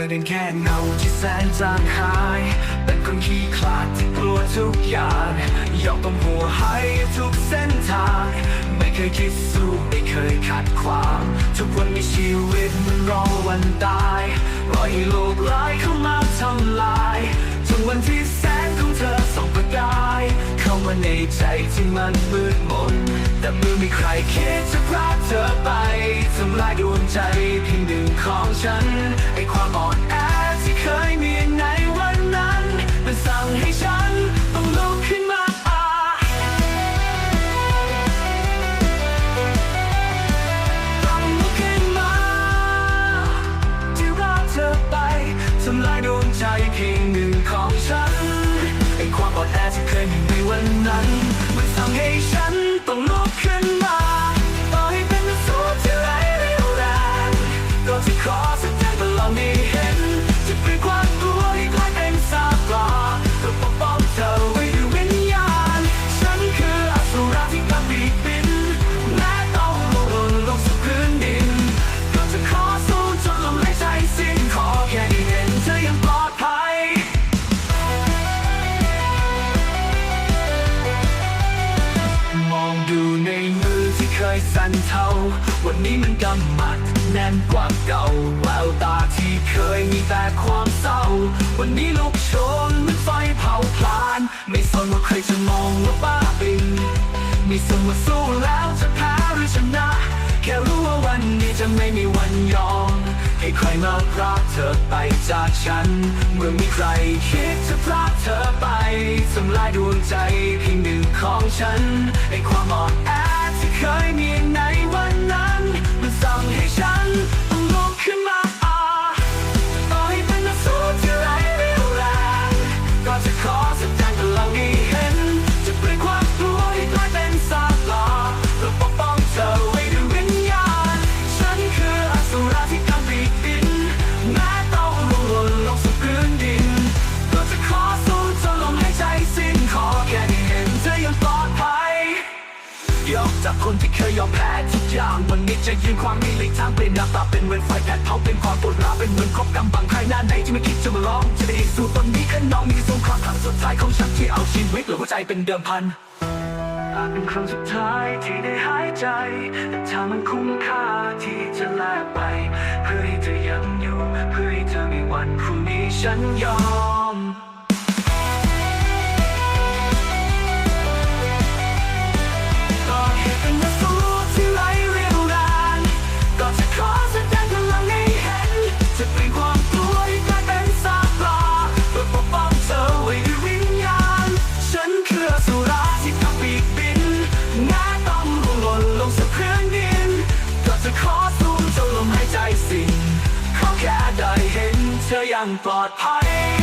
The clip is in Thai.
อเดินแค่เงาที่แสนจางหายเป็นคนขี้ขลาดที่กลัวทุกอย่างยอมต้องหัวให้ทุกเส้นทาง ไม่เคยคิดสู้ไม่เคยขัดขวางทุกวันมีชีวิตมันรอวันตายรอให้โลกร้ายเข้ามาทำลายจนวันที่แสงของเธอส่องประกาย เข้ามาในใจที่มันมืดมนแต่เมื่อมีใครคิดจะพรากเธอไปทำลายดวงใจเพียงหนึ่งของฉัน วันนั้นมันสั่งให้ฉัน ยสั่นเทา วันนี้มันกำมัดแน่นกว่าเก่าแววตาที่เคยมีแต่ความเศร้า วันนี้ลุกโชนเหมือนไฟเผาพลาน ไม่สนว่าใครจะมองว่าบ้าบินไม่สนว่าสู้แล้วจะแพ้หรือชนะ แค่รู้ว่าวันนี้จะไม่มีวันยอม ให้ใครมาพรากเธอไปจากฉัน เมื่อมีใครคิดจะพรากเธอไปทำลายดวงใจเพียงหนึ่งของฉันไอความอ่อนแอ เคยมีในวันนั้น มันสั่งให้ฉันต้องลุกขึ้นมาต่อให้เป็นนักสู้ที่ไร้เรี่ยวแรงก็จะขอแสดงพลังให้เห็น จะเปลี่ยนความกลัวให้กลายเป็นศากปลาเพื่อปกป้องเธอไว้ด้วยวิญญาณฉันคืออสุรที่ จากคนที่เคยยอมแพ้ทุกอย่างวันนี้จะยืนความมีหลีกทางเปลี่ยนหน้าตาเป็นเหมือนไฟแผดเผาเป็นความปวดร้าวเป็นเหมือนครบกำบังใครหน้าไหนที่ไม่คิดจะมาลองจะได้สู้ตนนี้แค่น้องมีสงครามครั้งสุดท้ายของฉันที่เอาชีวิตหรือหัวใจเป็นเดิมพันอาจเป็นครั้งสุดท้ายที่ได้หายใจแต่ถ้ามันคุ้มค่าที่จะแลกไป เพื่อให้เธอยังอยู่ เพื่อให้เธอมีวันพรุ่งนี้ฉันยอม อย่างปลอดภัย